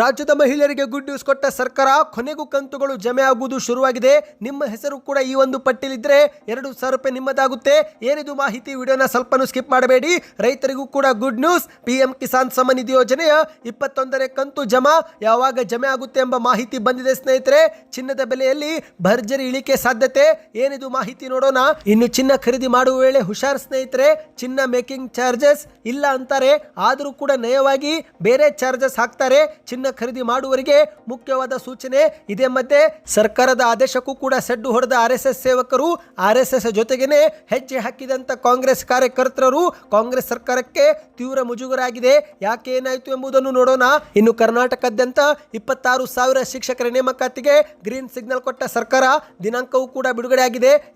ರಾಜ್ಯದ ಮಹಿಳೆಯರಿಗೆ good news ಕೊಟ್ಟ ಸರ್ಕಾರ, ಕೊನೆಗೂ ಕಂತುಗಳು ಜಮೆ ಆಗುವುದು ಶುರುವಾಗಿದೆ. ನಿಮ್ಮ ಹೆಸರು ಕೂಡ ಈ ಒಂದು ಪಟ್ಟಿಲಿದ್ರೆ ಎರಡು ಸಾವಿರ ರೂಪಾಯಿ ನಿಮ್ಮದಾಗುತ್ತೆ. ಏನಿದು ಮಾಹಿತಿ ವಿಡಿಯೋನ ಸ್ವಲ್ಪನೂ ಸ್ಕಿಪ್ ಮಾಡಬೇಡಿ. ರೈತರಿಗೂ ಕೂಡ good news P Kisan Samman Nidhi ಯೋಜನೆಯ ಇಪ್ಪತ್ತೊಂದನೇ ಕಂತು ಜಮಾ. ಯಾವಾಗ ಜಮೆ ಆಗುತ್ತೆ ಎಂಬ ಮಾಹಿತಿ ಬಂದಿದೆ ಸ್ನೇಹಿತರೆ. ಚಿನ್ನದ ಬೆಲೆಯಲ್ಲಿ ಭರ್ಜರಿ ಇಳಿಕೆ ಸಾಧ್ಯತೆ. ಏನಿದು ಮಾಹಿತಿ ನೋಡೋಣ. ಇನ್ನು ಚಿನ್ನ ಖರೀದಿ ಮಾಡುವ ವೇಳೆ ಹುಷಾರ್ ಸ್ನೇಹಿತರೆ. ಚಿನ್ನ ಮೇಕಿಂಗ್ ಚಾರ್ಜಸ್ ಇಲ್ಲ ಅಂತಾರೆ. ಆದರೂ ಕೂಡ ನಯವಾಗಿ ಬೇರೆ ಚಾರ್ಜಸ್ ಹಾಕ್ತಾರೆ. ಚಿನ್ನ ಖರೀದಿ ಮಾಡುವವರಿಗೆ ಮುಖ್ಯವಾದ ಸೂಚನೆ ಇದೇ ಮಧ್ಯೆ ಸರ್ಕಾರದ ಆದೇಶಕ್ಕೂ ಕೂಡ ಸೆಡ್ಡು ಹೊಡೆದ ಆರ್ ಸೇವಕರು ಆರ್ ಎಸ್ ಜೊತೆಗೇನೆ ಹೆಜ್ಜೆ ಹಾಕಿದಂತ ಕಾಂಗ್ರೆಸ್ ಕಾರ್ಯಕರ್ತರು. ಕಾಂಗ್ರೆಸ್ ಸರ್ಕಾರಕ್ಕೆ ತೀವ್ರ ಮುಜುಗರಾಗಿದೆ. ಯಾಕೆ ಏನಾಯಿತು ಎಂಬುದನ್ನು ನೋಡೋಣ. ಇನ್ನು ಕರ್ನಾಟಕದಾದ್ಯಂತ ಇಪ್ಪತ್ತಾರು ಸಾವಿರ ಶಿಕ್ಷಕರ ನೇಮಕಾತಿಗೆ ಗ್ರೀನ್ ಸಿಗ್ನಲ್ ಕೊಟ್ಟ ಸರ್ಕಾರ ದಿನಾಂಕವೂ ಕೂಡ ಬಿಡುಗಡೆ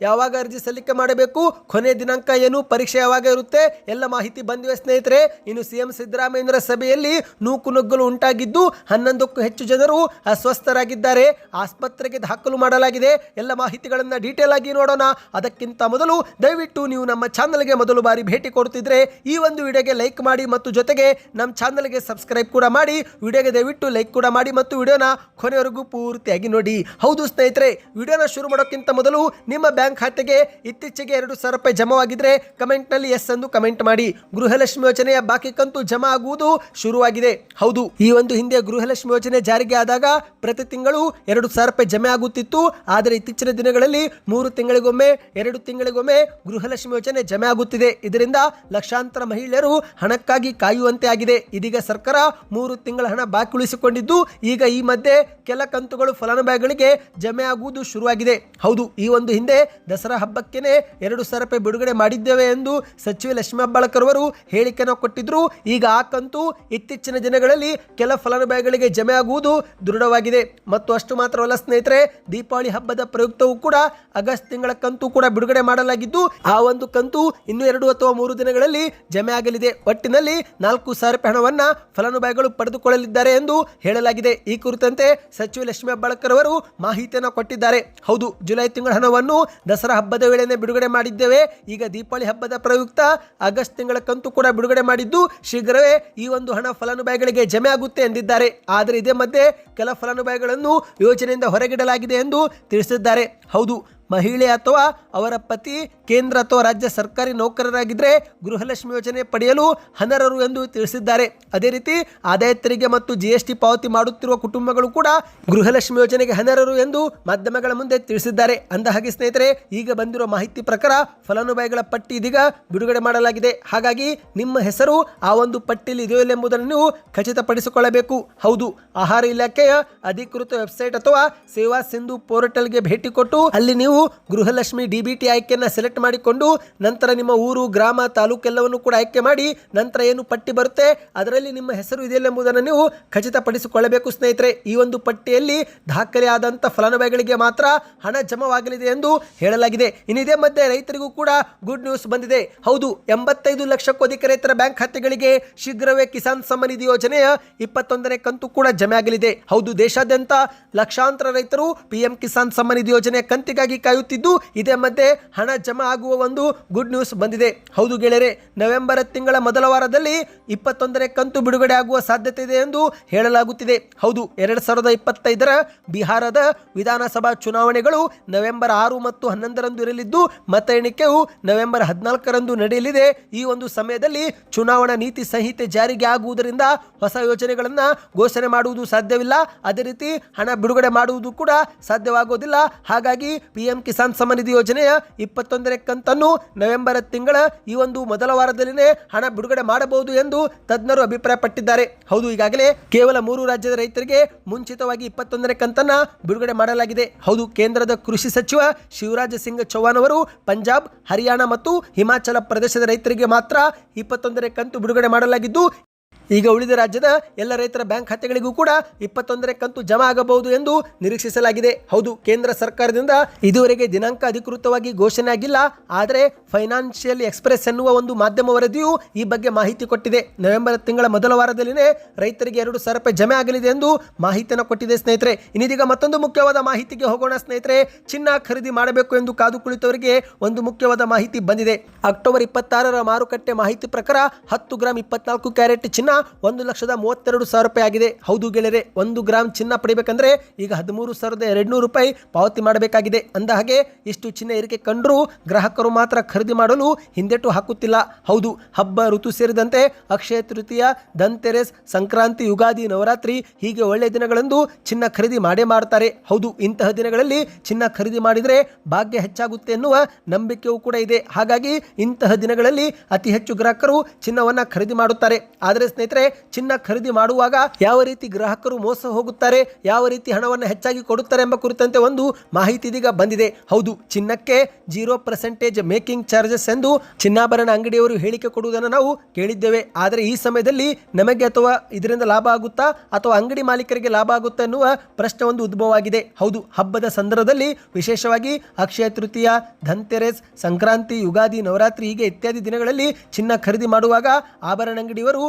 ಯಾವಾಗ ಅರ್ಜಿ ಸಲ್ಲಿಕೆ ಮಾಡಬೇಕು, ಕೊನೆ ದಿನಾಂಕ ಏನು, ಪರೀಕ್ಷೆ ಯಾವಾಗ ಇರುತ್ತೆ, ಎಲ್ಲ ಮಾಹಿತಿ ಬಂದಿವೆ ಸ್ನೇಹಿತರೆ. ಇನ್ನು ಸಿಎಂ ಸಿದ್ದರಾಮಯ್ಯರ ಸಭೆಯಲ್ಲಿ ನೂಕು ನುಗ್ಗಲು ಉಂಟಾಗಿದ್ದು ಹನ್ನೊಂದಕ್ಕೂ ಹೆಚ್ಚು ಜನರು ಅಸ್ವಸ್ಥರಾಗಿದ್ದಾರೆ. ಆಸ್ಪತ್ರೆಗೆ ದಾಖಲು ಮಾಡಲಾಗಿದೆ. ಎಲ್ಲ ಮಾಹಿತಿಗಳನ್ನು ಡೀಟೇಲ್ ಆಗಿ ನೋಡೋಣ. ಅದಕ್ಕಿಂತ ಮೊದಲು ದಯವಿಟ್ಟು ನೀವು ನಮ್ಮ ಚಾನಲ್ಗೆ ಮೊದಲು ಬಾರಿ ಭೇಟಿ ಕೊಡ್ತಿದ್ರೆ ಈ ಒಂದು ವಿಡಿಯೋಗೆ ಲೈಕ್ ಮಾಡಿ ಮತ್ತು ಜೊತೆಗೆ ನಮ್ಮ ಚಾನಲ್ಗೆ ಸಬ್ಸ್ಕ್ರೈಬ್ ಕೂಡ ಮಾಡಿ. ವಿಡಿಯೋಗೆ ದಯವಿಟ್ಟು ಲೈಕ್ ಕೂಡ ಮಾಡಿ ಮತ್ತು ವಿಡಿಯೋನ ಕೊನೆವರೆಗೂ ಪೂರ್ತಿಯಾಗಿ ನೋಡಿ. ಹೌದು ಸ್ನೇಹಿತರೆ, ವಿಡಿಯೋನ ಶುರು ಮಾಡೋಕ್ಕಿಂತ ಮೊದಲು ನಿಮ್ಮ ಬ್ಯಾಂಕ್ ಖಾತೆಗೆ ಇತ್ತೀಚೆಗೆ ಎರಡು ಸಾವಿರ ರೂಪಾಯಿ ಜಮಾವಾಗಿದ್ರೆ ಕಮೆಂಟ್ನಲ್ಲಿ ಎಸ್ ಎಂದು ಕಮೆಂಟ್ ಮಾಡಿ. ಗೃಹಲಕ್ಷ್ಮಿ ಯೋಜನೆಯ ಬಾಕಿ ಕಂತು ಜಮಾ ಆಗುವುದು ಶುರುವಾಗಿದೆ. ಹೌದು, ಈ ಒಂದು ಹಿಂದೆ ಗೃಹಲಕ್ಷ್ಮಿ ಯೋಜನೆ ಜಾರಿಗೆ ಆದಾಗ ಪ್ರತಿ ತಿಂಗಳು ಎರಡು ಸಾವಿರ ರೂಪಾಯಿ ಜಮೆ ಆಗುತ್ತಿತ್ತು. ಆದರೆ ಇತ್ತೀಚಿನ ದಿನಗಳಲ್ಲಿ ಮೂರು ತಿಂಗಳಿಗೊಮ್ಮೆ, ಎರಡು ತಿಂಗಳಿಗೊಮ್ಮೆ ಗೃಹಲಕ್ಷ್ಮಿ ಯೋಜನೆ ಜಮೆ ಆಗುತ್ತಿದೆ. ಇದರಿಂದ ಲಕ್ಷಾಂತರ ಮಹಿಳೆಯರು ಹಣಕ್ಕಾಗಿ ಕಾಯುವಂತೆ ಆಗಿದೆ. ಇದೀಗ ಸರ್ಕಾರ ಮೂರು ತಿಂಗಳ ಹಣ ಬಾಕಿ ಉಳಿಸಿಕೊಂಡಿದ್ದು ಈಗ ಈ ಮಧ್ಯೆ ಕೆಲ ಕಂತುಗಳು ಫಲಾನುಭವಿಗಳಿಗೆ ಜಮೆ ಆಗುವುದು ಶುರುವಾಗಿದೆ. ಹೌದು, ಈ ಒಂದು ಹಿಂದೆ ದಸರಾ ಹಬ್ಬಕ್ಕೇನೆ ಎರಡು ಸಾವಿರ ರೂಪಾಯಿ ಬಿಡುಗಡೆ ಮಾಡಿದ್ದೇವೆ ಎಂದು ಸಚಿವೆ ಲಕ್ಷ್ಮೀ ಹೆಬ್ಬಾಳ್ಕರ್ ಅವರು ಹೇಳಿಕೆಯನ್ನು ಕೊಟ್ಟಿದ್ರು. ಈಗ ಆ ಕಂತು ಇತ್ತೀಚಿನ ದಿನಗಳಲ್ಲಿ ಕೆಲ ಫಲಾನುಭವಿಗಳಿಗೆ ಜಮೆ ಆಗುವುದು ದೃಢವಾಗಿದೆ. ಮತ್ತು ಅಷ್ಟು ಮಾತ್ರವಲ್ಲ ಸ್ನೇಹಿತರೆ, ದೀಪಾವಳಿ ಹಬ್ಬದ ಪ್ರಯುಕ್ತವೂ ಕೂಡ ಆಗಸ್ಟ್ ತಿಂಗಳ ಕಂತು ಕೂಡ ಬಿಡುಗಡೆ ಮಾಡಲಾಗಿದ್ದು, ಆ ಒಂದು ಕಂತು ಇನ್ನು ಎರಡು ಅಥವಾ ಮೂರು ದಿನಗಳಲ್ಲಿ ಜಮೆ ಆಗಲಿದೆ. ಒಟ್ಟಿನಲ್ಲಿ ನಾಲ್ಕು ಸಾವಿರ ರೂಪಾಯಿ ಹಣವನ್ನ ಫಲಾನುಭವಿಗಳು ಪಡೆದುಕೊಳ್ಳಲಿದ್ದಾರೆ ಎಂದು ಹೇಳಲಾಗಿದೆ. ಈ ಕುರಿತಂತೆ ಸಚಿವ ಲಕ್ಷ್ಮೀ ಹೆಬ್ಬಾಳ್ಕರ್ ಅವರು ಮಾಹಿತಿಯನ್ನು ಕೊಟ್ಟಿದ್ದಾರೆ. ಹೌದು, ಜುಲೈ ತಿಂಗಳ ಹಣವನ್ನು ದಸರಾ ಹಬ್ಬದ ವೇಳೆನೆ ಬಿಡುಗಡೆ ಮಾಡಿದ್ದೇವೆ. ಈಗ ದೀಪಾವಳಿ ಹಬ್ಬದ ಪ್ರಯುಕ್ತ ಆಗಸ್ಟ್ ತಿಂಗಳ ಕಂತು ಕೂಡ ಬಿಡುಗಡೆ ಮಾಡಿದ್ದು, ಶೀಘ್ರವೇ ಈ ಒಂದು ಹಣ ಫಲಾನುಭವಿಗಳಿಗೆ ಜಮೆ ಆಗುತ್ತೆ ಎಂದಿದ್ದಾರೆ. ಆದರೆ ಇದೇ ಮಧ್ಯೆ ಕೆಲ ಫಲಾನುಭವಿಗಳನ್ನು ಯೋಜನೆಯಿಂದ ಹೊರಗಿಡಲಾಗಿದೆ ಎಂದು ತಿಳಿಸಿದ್ದಾರೆ. ಹೌದು ಮಹಿಳೆ ಅಥವಾ ಅವರ ಪತಿ, ಕೇಂದ್ರ ಅಥವಾ ರಾಜ್ಯ ಸರ್ಕಾರಿ ನೌಕರರಾಗಿದ್ದರೆ ಗೃಹಲಕ್ಷ್ಮಿ ಯೋಜನೆ ಪಡೆಯಲು ಹನರರು ಎಂದು ತಿಳಿಸಿದ್ದಾರೆ. ಅದೇ ರೀತಿ ಆದಾಯ ತೆರಿಗೆ ಮತ್ತು ಜಿ ಎಸ್ ಟಿ ಪಾವತಿ ಮಾಡುತ್ತಿರುವ ಕುಟುಂಬಗಳು ಕೂಡ ಗೃಹಲಕ್ಷ್ಮಿ ಯೋಜನೆಗೆ ಹನರರು ಎಂದು ಮಾಧ್ಯಮಗಳ ಮುಂದೆ ತಿಳಿಸಿದ್ದಾರೆ. ಅಂದ ಹಾಗೆ ಸ್ನೇಹಿತರೆ, ಈಗ ಬಂದಿರುವ ಮಾಹಿತಿ ಪ್ರಕಾರ ಫಲಾನುಭವಿಗಳ ಪಟ್ಟಿ ಇದೀಗ ಬಿಡುಗಡೆ ಮಾಡಲಾಗಿದೆ. ಹಾಗಾಗಿ ನಿಮ್ಮ ಹೆಸರು ಆ ಒಂದು ಪಟ್ಟಿಯಲ್ಲಿ ಇದೆಯಲ್ಲ ಎಂಬುದನ್ನು ನೀವು ಖಚಿತಪಡಿಸಿಕೊಳ್ಳಬೇಕು. ಹೌದು, ಆಹಾರ ಇಲಾಖೆಯ ಅಧಿಕೃತ ವೆಬ್ಸೈಟ್ ಅಥವಾ ಸೇವಾ ಸಿಂಧು ಪೋರ್ಟಲ್ಗೆ ಭೇಟಿ ಕೊಟ್ಟು ಅಲ್ಲಿ ನೀವು ಗೃಹಲಕ್ಷ್ಮಿ ಡಿಬಿಟಿ ಆಯ್ಕೆಯನ್ನು ಸೆಲೆಕ್ಟ್ ಮಾಡಿಕೊಂಡು ನಂತರ ನಿಮ್ಮ ಊರು, ಗ್ರಾಮ, ತಾಲೂಕೆಲ್ಲವನ್ನು ಕೂಡ ಆಯ್ಕೆ ಮಾಡಿ ನಂತರ ಏನು ಪಟ್ಟಿ ಬರುತ್ತೆ, ಅದರಲ್ಲಿ ನಿಮ್ಮ ಹೆಸರು ಇದೆಯಲ್ಲ ಎಂಬುದನ್ನು ನೀವು ಖಚಿತಪಡಿಸಿಕೊಳ್ಳಬೇಕು ಸ್ನೇಹಿತರೆ. ಈ ಒಂದು ಪಟ್ಟಿಯಲ್ಲಿ ದಾಖಲೆ ಆದಂಥ ಫಲಾನುಭವಿಗಳಿಗೆ ಮಾತ್ರ ಹಣ ಜಮವಾಗಲಿದೆ ಎಂದು ಹೇಳಲಾಗಿದೆ. ಇನ್ನು ಇದೇ ಮಧ್ಯೆ ರೈತರಿಗೂ ಕೂಡ ಗುಡ್ ನ್ಯೂಸ್ ಬಂದಿದೆ. ಹೌದು, ಎಂಬತ್ತೈದು ಲಕ್ಷಕ್ಕೂ ಅಧಿಕ ರೈತರ ಬ್ಯಾಂಕ್ ಖಾತೆಗಳಿಗೆ ಶೀಘ್ರವೇ ಕಿಸಾನ್ ಸಮ್ಮಾನ್ ನಿಧಿ ಯೋಜನೆಯ ಇಪ್ಪತ್ತೊಂದನೇ ಕಂತು ಕೂಡ ಜಮೆ ಆಗಲಿದೆ. ಹೌದು, ದೇಶಾದ್ಯಂತ ಲಕ್ಷಾಂತರ ರೈತರು ಪಿಎಂ ಕಿಸಾನ್ ಸಮ್ಮಾನ್ ನಿಧಿ ಯೋಜನೆಯ ಕಂತಿಗಾಗಿ ಕಾಯುತ್ತಿದ್ದು, ಇದೇ ಮಧ್ಯೆ ಹಣ ಜಮಾ ಆಗುವ ಒಂದು ಗುಡ್ ನ್ಯೂಸ್ ಬಂದಿದೆ. ಹೌದು ಗೆಳೆಯರೆ, ನವೆಂಬರ್ ತಿಂಗಳ ಮೊದಲ ವಾರದಲ್ಲಿ ಇಪ್ಪತ್ತೊಂದನೇ ಕಂತು ಬಿಡುಗಡೆ ಆಗುವ ಸಾಧ್ಯತೆ ಇದೆ ಎಂದು ಹೇಳಲಾಗುತ್ತಿದೆ. ಹೌದು, ಎರಡು ಸಾವಿರದ ಇಪ್ಪತ್ತೈದರ ಬಿಹಾರದ ವಿಧಾನಸಭಾ ಚುನಾವಣೆಗಳು ನವೆಂಬರ್ ಆರು ಮತ್ತು ಹನ್ನೊಂದರಂದು ಇರಲಿದ್ದು, ಮತ ಎಣಿಕೆಯು ನವೆಂಬರ್ ಹದಿನಾಲ್ಕರಂದು ನಡೆಯಲಿದೆ. ಈ ಒಂದು ಸಮಯದಲ್ಲಿ ಚುನಾವಣಾ ನೀತಿ ಸಂಹಿತೆ ಜಾರಿಗೆ ಆಗುವುದರಿಂದ ಹೊಸ ಯೋಜನೆಗಳನ್ನು ಘೋಷಣೆ ಮಾಡುವುದು ಸಾಧ್ಯವಿಲ್ಲ. ಅದೇ ರೀತಿ ಹಣ ಬಿಡುಗಡೆ ಮಾಡುವುದು ಕೂಡ ಸಾಧ್ಯವಾಗುವುದಿಲ್ಲ ಹಾಗಾಗಿ ಪಿಎಂ ಕಿಸಾನ್ ಸಮ್ಮಾನ್ ನಿಧಿ ಯೋಜನೆಯ ಇಪ್ಪತ್ತೊಂದನೇ ಕಂತನ್ನು ನವೆಂಬರ್ ತಿಂಗಳ ಈ ಒಂದು ಮೊದಲ ವಾರದಲ್ಲಿನೇ ಹಣ ಬಿಡುಗಡೆ ಮಾಡಬಹುದು ಎಂದು ತಜ್ಞರು ಅಭಿಪ್ರಾಯಪಟ್ಟಿದ್ದಾರೆ. ಹೌದು, ಈಗಾಗಲೇ ಕೇವಲ ಮೂರು ರಾಜ್ಯದ ರೈತರಿಗೆ ಮುಂಚಿತವಾಗಿ ಇಪ್ಪತ್ತೊಂದನೇ ಕಂತನ್ನ ಬಿಡುಗಡೆ ಮಾಡಲಾಗಿದೆ. ಹೌದು, ಕೇಂದ್ರದ ಕೃಷಿ ಸಚಿವ ಶಿವರಾಜ್ ಸಿಂಗ್ ಚೌಹಾಣ್ ಅವರು ಪಂಜಾಬ್, ಹರಿಯಾಣ ಮತ್ತು ಹಿಮಾಚಲ ಪ್ರದೇಶದ ರೈತರಿಗೆ ಮಾತ್ರ ಇಪ್ಪತ್ತೊಂದನೇ ಕಂತು ಬಿಡುಗಡೆ ಮಾಡಲಾಗಿದ್ದು ಈಗ ಉಳಿದ ರಾಜ್ಯದ ಎಲ್ಲ ರೈತರ ಬ್ಯಾಂಕ್ ಖಾತೆಗಳಿಗೂ ಕೂಡ ಇಪ್ಪತ್ತೊಂದರ ಕಂತು ಜಮಾ ಆಗಬಹುದು ಎಂದು ನಿರೀಕ್ಷಿಸಲಾಗಿದೆ. ಹೌದು, ಕೇಂದ್ರ ಸರ್ಕಾರದಿಂದ ಇದುವರೆಗೆ ದಿನಾಂಕ ಅಧಿಕೃತವಾಗಿ ಘೋಷಣೆ ಆಗಿಲ್ಲ. ಆದರೆ ಫೈನಾನ್ಷಿಯಲ್ ಎಕ್ಸ್ಪ್ರೆಸ್ ಎನ್ನುವ ಒಂದು ಮಾಧ್ಯಮ ವರದಿಯು ಈ ಬಗ್ಗೆ ಮಾಹಿತಿ ಕೊಟ್ಟಿದೆ. ನವೆಂಬರ್ ತಿಂಗಳ ಮೊದಲ ವಾರದಲ್ಲಿನೇ ರೈತರಿಗೆ ಎರಡು ಸಾವಿರ ರೂಪಾಯಿ ಜಮೆ ಆಗಲಿದೆ ಎಂದು ಮಾಹಿತಿಯನ್ನು ಕೊಟ್ಟಿದೆ ಸ್ನೇಹಿತರೆ. ಇನ್ನಿದೀಗ ಮತ್ತೊಂದು ಮುಖ್ಯವಾದ ಮಾಹಿತಿಗೆ ಹೋಗೋಣ ಸ್ನೇಹಿತರೆ. ಚಿನ್ನ ಖರೀದಿ ಮಾಡಬೇಕು ಎಂದು ಕಾದು ಕುಳಿತವರಿಗೆ ಒಂದು ಮುಖ್ಯವಾದ ಮಾಹಿತಿ ಬಂದಿದೆ. ಅಕ್ಟೋಬರ್ ಇಪ್ಪತ್ತಾರರ ಮಾರುಕಟ್ಟೆ ಮಾಹಿತಿ ಪ್ರಕಾರ ಹತ್ತು ಗ್ರಾಂ ಇಪ್ಪತ್ನಾಲ್ಕು ಕ್ಯಾರೆಟ್ ಚಿನ್ನ ಒಂದು ಲಕ್ಷದ ಮೂವತ್ತೆರಡು ಸಾವಿರ ರೂಪಾಯಿ ಆಗಿದೆ. ಹೌದು ಗೆಳೆಯರೆ, ಒಂದು ಗ್ರಾಮ್ ಚಿನ್ನ ಪಡಿಬೇಕಂದ್ರೆ ಈಗ ಹದಿಮೂರು ಸಾವಿರದ ಎರಡುನೂರು ರೂಪಾಯಿ ಪಾವತಿ ಮಾಡಬೇಕಾಗಿದೆ. ಅಂದ ಹಾಗೆ, ಇಷ್ಟು ಚಿನ್ನ ಏರಿಕೆ ಕಂಡರೂ ಗ್ರಾಹಕರು ಮಾತ್ರ ಖರೀದಿ ಮಾಡಲು ಹಿಂದೆಟು ಹಾಕುತ್ತಿಲ್ಲ. ಹೌದು, ಹಬ್ಬ ಋತು ಸೇರಿದಂತೆ ಅಕ್ಷಯ ತೃತೀಯ, ಧನ್ತೆರೆಸ್, ಸಂಕ್ರಾಂತಿ, ಯುಗಾದಿ, ನವರಾತ್ರಿ ಹೀಗೆ ಒಳ್ಳೆಯ ದಿನಗಳಂದು ಚಿನ್ನ ಖರೀದಿ ಮಾಡೇ ಮಾಡ್ತಾರೆ. ಹೌದು, ಇಂತಹ ದಿನಗಳಲ್ಲಿ ಚಿನ್ನ ಖರೀದಿ ಮಾಡಿದರೆ ಭಾಗ್ಯ ಹೆಚ್ಚಾಗುತ್ತೆ ಎನ್ನುವ ನಂಬಿಕೆಯೂ ಕೂಡ ಇದೆ. ಹಾಗಾಗಿ ಇಂತಹ ದಿನಗಳಲ್ಲಿ ಅತಿ ಹೆಚ್ಚು ಗ್ರಾಹಕರು ಚಿನ್ನವನ್ನ ಖರೀದಿ ಮಾಡುತ್ತಾರೆ. ಆದರೆ ಸ್ನೇಹಿತರೆ ಚಿನ್ನ ಖರೀದಿ ಮಾಡುವಾಗ ಯಾವ ರೀತಿ ಗ್ರಾಹಕರು ಮೋಸ ಹೋಗುತ್ತಾರೆ, ಯಾವ ರೀತಿ ಹಣವನ್ನು ಹೆಚ್ಚಾಗಿ ಕೊಡುತ್ತಾರೆ ಎಂಬ ಕುರಿತಂತೆ ಒಂದು ಮಾಹಿತಿ ಇದೀಗ ಬಂದಿದೆ. ಹೌದು, ಚಿನ್ನಕ್ಕೆ ಜೀರೋ ಪರ್ಸೆಂಟೇಜ್ ಮೇಕಿಂಗ್ ಚಾರ್ಜಸ್ ಎಂದು ಚಿನ್ನಾಭರಣ ಅಂಗಡಿಯವರು ಹೇಳಿಕೆ ಕೊಡುವುದನ್ನು ನಾವು ಕೇಳಿದ್ದೇವೆ. ಆದರೆ ಈ ಸಮಯದಲ್ಲಿ ನಮಗೆ ಅಥವಾ ಇದರಿಂದ ಲಾಭ ಆಗುತ್ತಾ ಅಥವಾ ಅಂಗಡಿ ಮಾಲೀಕರಿಗೆ ಲಾಭ ಆಗುತ್ತಾ ಎನ್ನುವ ಪ್ರಶ್ನೆ ಒಂದು ಉದ್ಭವವಾಗಿದೆ. ಹೌದು, ಹಬ್ಬದ ಸಂದರ್ಭದಲ್ಲಿ ವಿಶೇಷವಾಗಿ ಅಕ್ಷಯ ತೃತೀಯ, ಧನ್ತೆರೆಸ್, ಸಂಕ್ರಾಂತಿ, ಯುಗಾದಿ, ನವರಾತ್ರಿ ಹೀಗೆ ಇತ್ಯಾದಿ ದಿನಗಳಲ್ಲಿ ಚಿನ್ನ ಖರೀದಿ ಮಾಡುವಾಗ ಆಭರಣ ಅಂಗಡಿಯವರು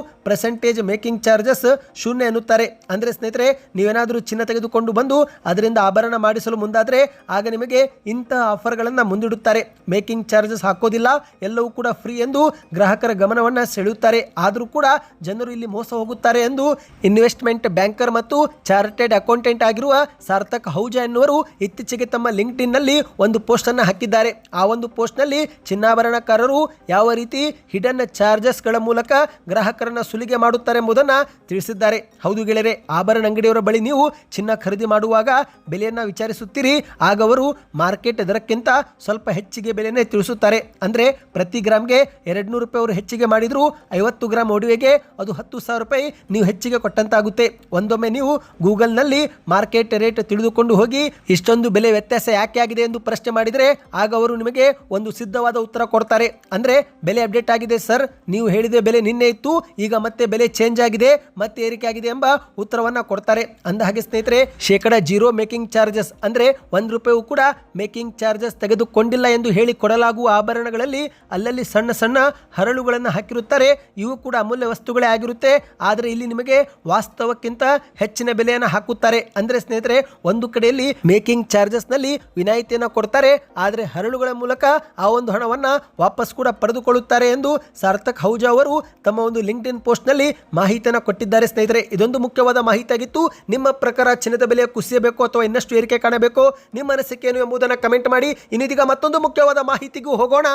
ಪರ್ಸೆಂಟೇಜ್ ಮೇಕಿಂಗ್ ಚಾರ್ಜಸ್ ಶೂನ್ಯ ಎನ್ನುತ್ತಾರೆ. ಅಂದರೆ ಸ್ನೇಹಿತರೆ, ನೀವೇನಾದರೂ ಚಿನ್ನ ತೆಗೆದುಕೊಂಡು ಬಂದು ಅದರಿಂದ ಆಭರಣ ಮಾಡಿಸಲು ಮುಂದಾದರೆ ಆಗ ನಿಮಗೆ ಇಂತಹ ಆಫರ್ಗಳನ್ನು ಮುಂದಿಡುತ್ತಾರೆ. ಮೇಕಿಂಗ್ ಚಾರ್ಜಸ್ ಹಾಕೋದಿಲ್ಲ, ಎಲ್ಲವೂ ಕೂಡ ಫ್ರೀ ಎಂದು ಗ್ರಾಹಕರ ಗಮನವನ್ನು ಸೆಳೆಯುತ್ತಾರೆ. ಆದರೂ ಕೂಡ ಜನರು ಇಲ್ಲಿ ಮೋಸ ಹೋಗುತ್ತಾರೆ ಎಂದು ಇನ್ವೆಸ್ಟ್ಮೆಂಟ್ ಬ್ಯಾಂಕರ್ ಮತ್ತು ಚಾರ್ಟೆಡ್ ಅಕೌಂಟೆಂಟ್ ಆಗಿರುವ ಸಾರ್ಥಕ್ ಹೌಜಾ ಎನ್ನುವರು ಇತ್ತೀಚೆಗೆ ತಮ್ಮ ಲಿಂಕ್ಡ್ನಲ್ಲಿ ಒಂದು ಪೋಸ್ಟ್ ಅನ್ನು ಹಾಕಿದ್ದಾರೆ. ಆ ಒಂದು ಪೋಸ್ಟ್ನಲ್ಲಿ ಚಿನ್ನಾಭರಣಕಾರರು ಯಾವ ರೀತಿ ಹಿಡನ್ ಚಾರ್ಜಸ್ಗಳ ಮೂಲಕ ಗ್ರಾಹಕರನ್ನು ಸುಲಿಗೆ ಮಾಡುತ್ತಾರೆ ಎಂಬುದನ್ನು ತಿಳಿಸಿದ್ದಾರೆ. ಹೌದು ಗೆಳೆಯರೆ, ಆಭರಣ ಅಂಗಡಿಯವರ ಬಳಿ ನೀವು ಚಿನ್ನ ಖರೀದಿ ಮಾಡುವಾಗ ಬೆಲೆಯನ್ನು ವಿಚಾರಿಸುತ್ತೀರಿ. ಆಗ ಅವರು ಮಾರ್ಕೆಟ್ ದರಕ್ಕಿಂತ ಸ್ವಲ್ಪ ಹೆಚ್ಚಿಗೆ ಬೆಲೆಯನ್ನೇ ತಿಳಿಸುತ್ತಾರೆ. ಅಂದರೆ ಪ್ರತಿ ಗ್ರಾಮ್ಗೆ ಎರಡು ನೂರು ರೂಪಾಯಿ ಅವರು ಹೆಚ್ಚಿಗೆ ಮಾಡಿದ್ರು ಐವತ್ತು ಗ್ರಾಮ್ ಒಡವೆಗೆ ಅದು ಹತ್ತು ಸಾವಿರ ರೂಪಾಯಿ ನೀವು ಹೆಚ್ಚಿಗೆ ಕೊಟ್ಟಂತಾಗುತ್ತೆ. ಒಂದೊಮ್ಮೆ ನೀವು ಗೂಗಲ್ನಲ್ಲಿ ಮಾರ್ಕೆಟ್ ರೇಟ್ ತಿಳಿದುಕೊಂಡು ಹೋಗಿ ಇಷ್ಟೊಂದು ಬೆಲೆ ವ್ಯತ್ಯಾಸ ಯಾಕೆ ಆಗಿದೆ ಎಂದು ಪ್ರಶ್ನೆ ಮಾಡಿದರೆ ಆಗ ಅವರು ನಿಮಗೆ ಒಂದು ಸಿದ್ಧವಾದ ಉತ್ತರ ಕೊಡ್ತಾರೆ. ಅಂದರೆ ಬೆಲೆ ಅಪ್ಡೇಟ್ ಆಗಿದೆ ಸರ್, ನೀವು ಹೇಳಿದ ಬೆಲೆ ನಿನ್ನೆ ಇತ್ತು, ಈಗ ಮತ್ತೆ ಬೆಲೆ ಚೇಂಜ್ ಆಗಿದೆ, ಮತ್ತೆ ಏರಿಕೆ ಆಗಿದೆ ಎಂಬ ಉತ್ತರವನ್ನ ಕೊಡ್ತಾರೆ. ಅಂದ ಹಾಗೆ ಸ್ನೇಹಿತರೆ, ಶೇಕಡ ಜೀರೋ ಮೇಕಿಂಗ್ ಚಾರ್ಜಸ್ ಅಂದ್ರೆ ಒಂದು ರೂಪಾಯಿಯೂ ಕೂಡ ಮೇಕಿಂಗ್ ಚಾರ್ಜಸ್ ತೆಗೆದುಕೊಂಡಿಲ್ಲ ಎಂದು ಹೇಳಿ ಕೊಡಲಾಗುವ ಆಭರಣಗಳಲ್ಲಿ ಅಲ್ಲಲ್ಲಿ ಸಣ್ಣ ಸಣ್ಣ ಹರಳುಗಳನ್ನು ಹಾಕಿರುತ್ತಾರೆ. ಇವು ಕೂಡ ಅಮೂಲ್ಯ ವಸ್ತುಗಳೇ ಆಗಿರುತ್ತೆ. ಆದರೆ ಇಲ್ಲಿ ನಿಮಗೆ ವಾಸ್ತವಕ್ಕಿಂತ ಹೆಚ್ಚಿನ ಬೆಲೆಯನ್ನು ಹಾಕುತ್ತಾರೆ. ಅಂದ್ರೆ ಸ್ನೇಹಿತರೆ, ಒಂದು ಕಡೆಯಲ್ಲಿ ಮೇಕಿಂಗ್ ಚಾರ್ಜಸ್ನಲ್ಲಿ ವಿನಾಯಿತಿಯನ್ನು ಕೊಡ್ತಾರೆ. ಆದರೆ ಹರಳುಗಳ ಮೂಲಕ ಆ ಒಂದು ಹಣವನ್ನ ವಾಪಸ್ ಕೂಡ ಪಡೆದುಕೊಳ್ಳುತ್ತಾರೆ ಎಂದು ಸಾರ್ಥಕ್ ಹೌಜಾ ಅವರು ತಮ್ಮ ಒಂದು ಲಿಂಕ್ಡ್ ಇನ್ ಪೋಸ್ಟ್ ನಲ್ಲಿ ಮಾಹಿತಿಯನ್ನು ಕೊಟ್ಟಿದ್ದಾರೆ ಸ್ನೇಹಿತರೆ. ಇದೊಂದು ಮುಖ್ಯವಾದ ಮಾಹಿತಿಯಾಗಿತ್ತು. ನಿಮ್ಮ ಪ್ರಕಾರ ಚಿನ್ನದ ಬೆಲೆ ಕುಸಿಯಬೇಕು ಅಥವಾ ಇನ್ನಷ್ಟು ಏರಿಕೆ ಕಾಣಬೇಕು? ನಿಮ್ಮ ಅನಿಸಿಕೆ ಏನು ಎಂಬುದನ್ನು ಕಮೆಂಟ್ ಮಾಡಿ. ಇನ್ನಿದೀಗ ಮತ್ತೊಂದು ಮುಖ್ಯವಾದ ಮಾಹಿತಿಗೂ ಹೋಗೋಣ.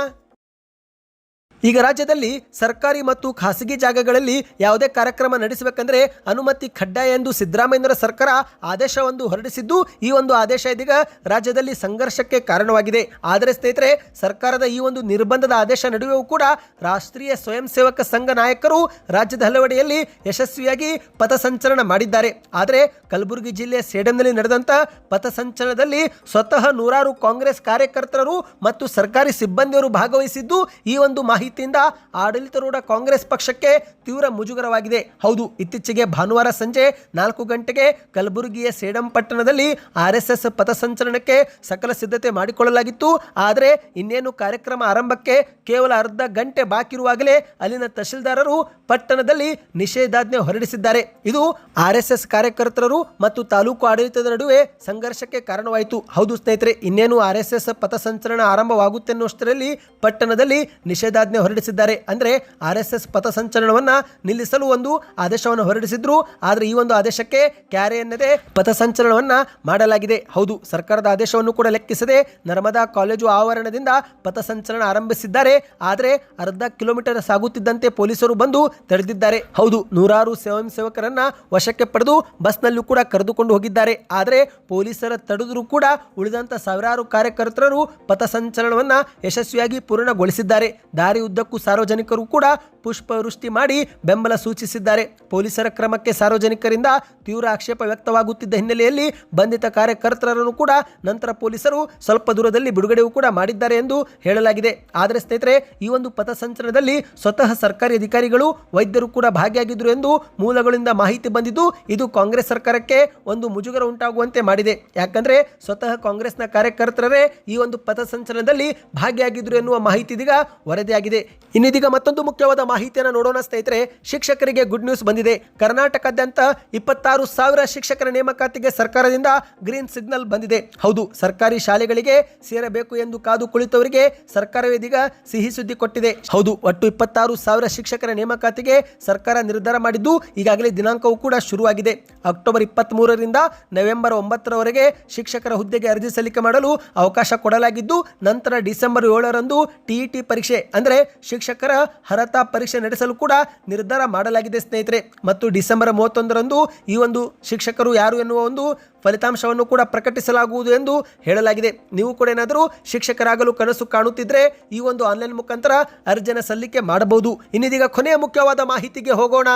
ಈಗ ರಾಜ್ಯದಲ್ಲಿ ಸರ್ಕಾರಿ ಮತ್ತು ಖಾಸಗಿ ಜಾಗಗಳಲ್ಲಿ ಯಾವುದೇ ಕಾರ್ಯಕ್ರಮ ನಡೆಸಬೇಕಂದ್ರೆ ಅನುಮತಿ ಕಡ್ಡಾಯ ಎಂದು ಸಿದ್ದರಾಮಯ್ಯನವರ ಸರ್ಕಾರ ಆದೇಶವೊಂದು ಹೊರಡಿಸಿದ್ದು, ಈ ಒಂದು ಆದೇಶ ಇದೀಗ ರಾಜ್ಯದಲ್ಲಿ ಸಂಘರ್ಷಕ್ಕೆ ಕಾರಣವಾಗಿದೆ. ಆದರೆ ಸ್ನೇಹಿತರೆ, ಸರ್ಕಾರದ ಈ ಒಂದು ನಿರ್ಬಂಧದ ಆದೇಶ ನಡುವೆಯೂ ಕೂಡ ರಾಷ್ಟ್ರೀಯ ಸ್ವಯಂ ಸೇವಕ ಸಂಘ ನಾಯಕರು ರಾಜ್ಯದ ಹಲವೆಡೆಯಲ್ಲಿ ಯಶಸ್ವಿಯಾಗಿ ಪಥಸಂಚಲನ ಮಾಡಿದ್ದಾರೆ. ಆದರೆ ಕಲಬುರಗಿ ಜಿಲ್ಲೆಯ ಸೇಡಂನಲ್ಲಿ ನಡೆದಂಥ ಪಥಸಂಚಲನದಲ್ಲಿ ಸ್ವತಃ ನೂರಾರು ಕಾಂಗ್ರೆಸ್ ಕಾರ್ಯಕರ್ತರು ಮತ್ತು ಸರ್ಕಾರಿ ಸಿಬ್ಬಂದಿಯವರು ಭಾಗವಹಿಸಿದ್ದು, ಈ ಒಂದು ಮಾಹಿತಿಯಿಂದ ಆಡಳಿತಾರೂಢ ಕಾಂಗ್ರೆಸ್ ಪಕ್ಷಕ್ಕೆ ತೀವ್ರ ಮುಜುಗರವಾಗಿದೆ. ಹೌದು, ಇತ್ತೀಚೆಗೆ ಭಾನುವಾರ ಸಂಜೆ ನಾಲ್ಕು ಗಂಟೆಗೆ ಕಲಬುರಗಿಯ ಸೇಡಂ ಪಟ್ಟಣದಲ್ಲಿ ಆರ್ ಎಸ್ ಎಸ್ ಪಥಸಂಚಲನಕ್ಕೆ ಸಕಲ ಸಿದ್ಧತೆ ಮಾಡಿಕೊಳ್ಳಲಾಗಿತ್ತು. ಆದರೆ ಇನ್ನೇನು ಕಾರ್ಯಕ್ರಮ ಆರಂಭಕ್ಕೆ ಕೇವಲ ಅರ್ಧ ಗಂಟೆ ಬಾಕಿ ಇರುವಾಗಲೇ ಅಲ್ಲಿನ ತಹಶೀಲ್ದಾರರು ಪಟ್ಟಣದಲ್ಲಿ ನಿಷೇಧಾಜ್ಞೆ ಹೊರಡಿಸಿದ್ದಾರೆ. ಇದು ಆರ್ ಎಸ್ ಕಾರ್ಯಕರ್ತರು ಮತ್ತು ತಾಲೂಕು ಆಡಳಿತದ ನಡುವೆ ಸಂಘರ್ಷಕ್ಕೆ ಕಾರಣವಾಯಿತು. ಹೌದು ಸ್ನೇಹಿತರೆ, ಇನ್ನೇನು ಆರ್ ಎಸ್ ಎಸ್ ಪಥಸಂಚಲನ ಆರಂಭವಾಗುತ್ತೆ ಪಟ್ಟಣದಲ್ಲಿ ನಿಷೇಧಾಜ್ಞೆ ಹೊರಡಿಸಿದ್ದಾರೆ. ಅಂದರೆ ಆರ್ ಎಸ್ ಎಸ್ ಪಥಸಂಚಲನವನ್ನು ನಿಲ್ಲಿಸಲು ಒಂದು ಆದೇಶವನ್ನು ಹೊರಡಿಸಿದ್ರು. ಆದರೆ ಈ ಒಂದು ಆದೇಶಕ್ಕೆ ಕ್ಯಾರೆ ಎನ್ನದೆ ಪಥಸಂಚಲನವನ್ನು ಮಾಡಲಾಗಿದೆ. ಹೌದು, ಸರ್ಕಾರದ ಆದೇಶವನ್ನು ಕೂಡ ಲೆಕ್ಕಿಸದೆ ನರ್ಮದಾ ಕಾಲೇಜು ಆವರಣದಿಂದ ಪಥಸಂಚಲನ ಆರಂಭಿಸಿದ್ದಾರೆ. ಆದರೆ ಅರ್ಧ ಕಿಲೋಮೀಟರ್ ಸಾಗುತ್ತಿದ್ದಂತೆ ಪೊಲೀಸರು ಬಂದು ತಡೆದಿದ್ದಾರೆ. ಹೌದು, ನೂರಾರು ಸ್ವಯಂ ಸೇವಕರನ್ನ ವಶಕ್ಕೆ ಪಡೆದು ಬಸ್ನಲ್ಲೂ ಕೂಡ ಕರೆದುಕೊಂಡು ಹೋಗಿದ್ದಾರೆ. ಆದರೆ ಪೊಲೀಸರ ತಡೆದರೂ ಕೂಡ ಉಳಿದಂತ ಸಾವಿರಾರು ಕಾರ್ಯಕರ್ತರು ಪಥಸಂಚಲನವನ್ನು ಯಶಸ್ವಿಯಾಗಿ ಪೂರ್ಣಗೊಳಿಸಿದ್ದಾರೆ. ದಾರಿ ಉದ್ದಕ್ಕೂ ಸಾರ್ವಜನಿಕರು ಕೂಡ ಪುಷ್ಪವೃಷ್ಟಿ ಮಾಡಿ ಬೆಂಬಲ ಸೂಚಿಸಿದ್ದಾರೆ. ಪೊಲೀಸರ ಕ್ರಮಕ್ಕೆ ಸಾರ್ವಜನಿಕರಿಂದ ತೀವ್ರ ಆಕ್ಷೇಪ ವ್ಯಕ್ತವಾಗುತ್ತಿದ್ದ ಹಿನ್ನೆಲೆಯಲ್ಲಿ ಬಂಧಿತ ಕಾರ್ಯಕರ್ತರನ್ನು ಕೂಡ ನಂತರ ಪೊಲೀಸರು ಸ್ವಲ್ಪ ದೂರದಲ್ಲಿ ಬಿಡುಗಡೆಯೂ ಕೂಡ ಮಾಡಿದ್ದಾರೆ ಎಂದು ಹೇಳಲಾಗಿದೆ. ಆದರೆ ಸ್ನೇಹಿತರೆ, ಈ ಒಂದು ಪಥಸಂಚಲನದಲ್ಲಿ ಸ್ವತಃ ಸರ್ಕಾರಿ ಅಧಿಕಾರಿಗಳು, ವೈದ್ಯರು ಕೂಡ ಭಾಗಿಯಾಗಿದ್ದರು ಎಂದು ಮೂಲಗಳಿಂದ ಮಾಹಿತಿ ಬಂದಿದ್ದು, ಇದು ಕಾಂಗ್ರೆಸ್ ಸರ್ಕಾರಕ್ಕೆ ಒಂದು ಮುಜುಗರ ಉಂಟಾಗುವಂತೆ ಮಾಡಿದೆ. ಯಾಕಂದ್ರೆ ಸ್ವತಃ ಕಾಂಗ್ರೆಸ್ನ ಕಾರ್ಯಕರ್ತರೇ ಈ ಒಂದು ಪಥಸಂಚಲನದಲ್ಲಿ ಭಾಗಿಯಾಗಿದ್ದರು ಎನ್ನುವ ಮಾಹಿತಿ ಇದೀಗ ವರದಿಯಾಗಿದೆ. ಇನ್ನಿದೀಗ ಮತ್ತೊಂದು ಮುಖ್ಯವಾದ ಮಾಹಿತಿಯನ್ನು ನೋಡೋಣ ಸ್ನೇಹಿತರೆ, ಶಿಕ್ಷಕರಿಗೆ ಗುಡ್ ನ್ಯೂಸ್ ಬಂದಿದೆ. ಕರ್ನಾಟಕದಾದ್ಯಂತ ಇಪ್ಪತ್ತಾರು ಸಾವಿರ ಶಿಕ್ಷಕರ ನೇಮಕಾತಿಗೆ ಸರ್ಕಾರದಿಂದ ಗ್ರೀನ್ ಸಿಗ್ನಲ್ ಬಂದಿದೆ. ಹೌದು, ಸರ್ಕಾರಿ ಶಾಲೆಗಳಿಗೆ ಸೇರಬೇಕು ಎಂದು ಕಾದು ಕುಳಿತವರಿಗೆ ಸರ್ಕಾರವೇ ಇದೀಗ ಸಿಹಿ ಸುದ್ದಿ ಕೊಟ್ಟಿದೆ. ಹೌದು, ಒಟ್ಟು ಇಪ್ಪತ್ತಾರು ಸಾವಿರ ಶಿಕ್ಷಕರ ನೇಮಕಾತಿಗೆ ಸರ್ಕಾರ ನಿರ್ಧಾರ ಮಾಡಿದ್ದು ಈಗಾಗಲೇ ದಿನಾಂಕವೂ ಕೂಡ ಶುರುವಾಗಿದೆ. ಅಕ್ಟೋಬರ್ ಇಪ್ಪತ್ತ್ ಮೂರರಿಂದ ನವೆಂಬರ್ ಒಂಬತ್ತರವರೆಗೆ ಶಿಕ್ಷಕರ ಹುದ್ದೆಗೆ ಅರ್ಜಿ ಸಲ್ಲಿಕೆ ಮಾಡಲು ಅವಕಾಶ ಕೊಡಲಾಗಿದ್ದು, ನಂತರ ಡಿಸೆಂಬರ್ ಏಳರಂದು ಟಿಇಟಿ ಪರೀಕ್ಷೆ, ಅಂದರೆ ಶಿಕ್ಷಕರ ಅರ್ಹತಾ ಪರೀಕ್ಷೆ ನಡೆಸಲು ಕೂಡ ನಿರ್ಧಾರ ಮಾಡಲಾಗಿದೆ, ಸ್ನೇಹಿತರೆ. ಮತ್ತು ಡಿಸೆಂಬರ್ ಮೂವತ್ತೊಂದರಂದು ಈ ಒಂದು ಶಿಕ್ಷಕರು ಯಾರು ಎನ್ನುವ ಒಂದು ಫಲಿತಾಂಶವನ್ನು ಕೂಡ ಪ್ರಕಟಿಸಲಾಗುವುದು ಎಂದು ಹೇಳಲಾಗಿದೆ. ನೀವು ಕೂಡ ಏನಾದರೂ ಶಿಕ್ಷಕರಾಗಲು ಕನಸು ಕಾಣುತ್ತಿದ್ದರೆ ಈ ಒಂದು ಆನ್ಲೈನ್ ಮುಖಾಂತರ ಅರ್ಜಿಯನ್ನು ಸಲ್ಲಿಕೆ ಮಾಡಬಹುದು. ಇನ್ನಿದೀಗ ಕೊನೆಯ ಮುಖ್ಯವಾದ ಮಾಹಿತಿಗೆ ಹೋಗೋಣ.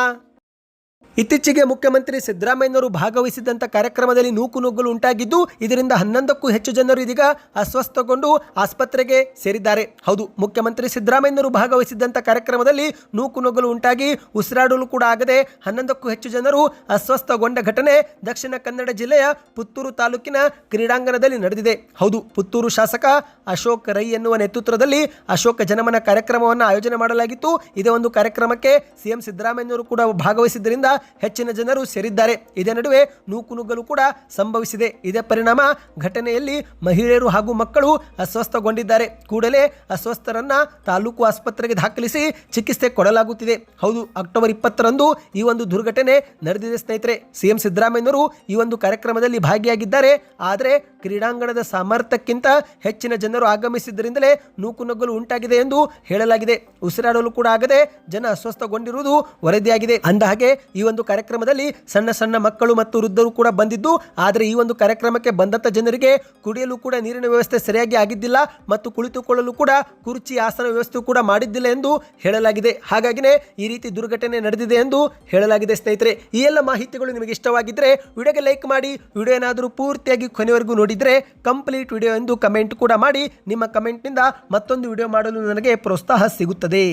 ಇತ್ತೀಚೆಗೆ ಮುಖ್ಯಮಂತ್ರಿ ಸಿದ್ದರಾಮಯ್ಯನವರು ಭಾಗವಹಿಸಿದಂಥ ಕಾರ್ಯಕ್ರಮದಲ್ಲಿ ನೂಕು ನುಗ್ಗಲು ಉಂಟಾಗಿದ್ದು, ಇದರಿಂದ ಹನ್ನೊಂದಕ್ಕೂ ಹೆಚ್ಚು ಜನರು ಇದೀಗ ಅಸ್ವಸ್ಥಗೊಂಡು ಆಸ್ಪತ್ರೆಗೆ ಸೇರಿದ್ದಾರೆ. ಹೌದು, ಮುಖ್ಯಮಂತ್ರಿ ಸಿದ್ದರಾಮಯ್ಯನವರು ಭಾಗವಹಿಸಿದ್ದಂಥ ಕಾರ್ಯಕ್ರಮದಲ್ಲಿ ನೂಕು ನುಗ್ಗಲು ಉಂಟಾಗಿ ಉಸಿರಾಡಲು ಕೂಡ ಆಗದೆ ಹನ್ನೊಂದಕ್ಕೂ ಹೆಚ್ಚು ಜನರು ಅಸ್ವಸ್ಥಗೊಂಡ ಘಟನೆ ದಕ್ಷಿಣ ಕನ್ನಡ ಜಿಲ್ಲೆಯ ಪುತ್ತೂರು ತಾಲೂಕಿನ ಕ್ರೀಡಾಂಗಣದಲ್ಲಿ ನಡೆದಿದೆ. ಹೌದು, ಪುತ್ತೂರು ಶಾಸಕ ಅಶೋಕ್ ರೈ ಎನ್ನುವ ನೇತೃತ್ವದಲ್ಲಿ ಅಶೋಕ ಜನಮನ ಕಾರ್ಯಕ್ರಮವನ್ನು ಆಯೋಜನೆ ಮಾಡಲಾಗಿತ್ತು. ಇದೇ ಒಂದು ಕಾರ್ಯಕ್ರಮಕ್ಕೆ ಸಿಎಂ ಸಿದ್ದರಾಮಯ್ಯನವರು ಕೂಡ ಭಾಗವಹಿಸಿದ್ದರಿಂದ ಹೆಚ್ಚಿನ ಜನರು ಸೇರಿದ್ದಾರೆ. ಇದೇ ನಡುವೆ ನೂಕುನುಗ್ಗಲು ಕೂಡ ಸಂಭವಿಸಿದೆ. ಇದೇ ಪರಿಣಾಮ ಘಟನೆಯಲ್ಲಿ ಮಹಿಳೆಯರು ಹಾಗೂ ಮಕ್ಕಳು ಅಸ್ವಸ್ಥಗೊಂಡಿದ್ದಾರೆ. ಕೂಡಲೇ ಅಸ್ವಸ್ಥರನ್ನ ತಾಲೂಕು ಆಸ್ಪತ್ರೆಗೆ ದಾಖಲಿಸಿ ಚಿಕಿತ್ಸೆ ಕೊಡಲಾಗುತ್ತಿದೆ. ಹೌದು, ಅಕ್ಟೋಬರ್ ಇಪ್ಪತ್ತರಂದು ಈ ಒಂದು ದುರ್ಘಟನೆ ನಡೆದಿದೆ ಸ್ನೇಹಿತರೆ. ಸಿಎಂ ಸಿದ್ದರಾಮಯ್ಯನವರು ಈ ಒಂದು ಕಾರ್ಯಕ್ರಮದಲ್ಲಿ ಭಾಗಿಯಾಗಿದ್ದಾರೆ. ಆದರೆ ಕ್ರೀಡಾಂಗಣದ ಸಾಮರ್ಥ್ಯಕ್ಕಿಂತ ಹೆಚ್ಚಿನ ಜನರು ಆಗಮಿಸಿದ್ದರಿಂದಲೇ ನೂಕುನುಗ್ಗಲು ಉಂಟಾಗಿದೆ ಎಂದು ಹೇಳಲಾಗಿದೆ. ಉಸಿರಾಡಲು ಕೂಡ ಆಗದೆ ಜನ ಅಸ್ವಸ್ಥಗೊಂಡಿರುವುದು ವರದಿಯಾಗಿದೆ. ಅಂದಹಾಗೆ ಈ ಒಂದು ಕಾರ್ಯಕ್ರಮದಲ್ಲಿ ಸಣ್ಣ ಸಣ್ಣ ಮಕ್ಕಳು ಮತ್ತು ವೃದ್ಧರು ಕೂಡ ಬಂದಿದ್ದು, ಆದರೆ ಈ ಒಂದು ಕಾರ್ಯಕ್ರಮಕ್ಕೆ ಬಂದಂಥ ಜನರಿಗೆ ಕುಡಿಯಲು ಕೂಡ ನೀರಿನ ವ್ಯವಸ್ಥೆ ಸರಿಯಾಗಿ ಆಗಿದ್ದಿಲ್ಲ ಮತ್ತು ಕುಳಿತುಕೊಳ್ಳಲು ಕೂಡ ಕುರ್ಚಿ ಆಸನ ವ್ಯವಸ್ಥೆ ಕೂಡ ಮಾಡಿದ್ದಿಲ್ಲ ಎಂದು ಹೇಳಲಾಗಿದೆ. ಹಾಗಾಗಿನೇ ಈ ರೀತಿ ದುರ್ಘಟನೆ ನಡೆದಿದೆ ಎಂದು ಹೇಳಲಾಗಿದೆ ಸ್ನೇಹಿತರೆ. ಈ ಎಲ್ಲ ಮಾಹಿತಿಗಳು ನಿಮಗೆ ಇಷ್ಟವಾಗಿದ್ದರೆ ವಿಡಿಯೋಗೆ ಲೈಕ್ ಮಾಡಿ ವಿಡಿಯೋ ಏನಾದರೂ ಪೂರ್ತಿಯಾಗಿ ಕೊನೆವರೆಗೂ ನೋಡಿದರೆ ಕಂಪ್ಲೀಟ್ ವಿಡಿಯೋ ಎಂದು ಕಮೆಂಟ್ ಕೂಡ ಮಾಡಿ, ನಿಮ್ಮ ಕಮೆಂಟ್ನಿಂದ ಮತ್ತೊಂದು ವಿಡಿಯೋ ಮಾಡಲು ನನಗೆ ಪ್ರೋತ್ಸಾಹ ಸಿಗುತ್ತದೆ.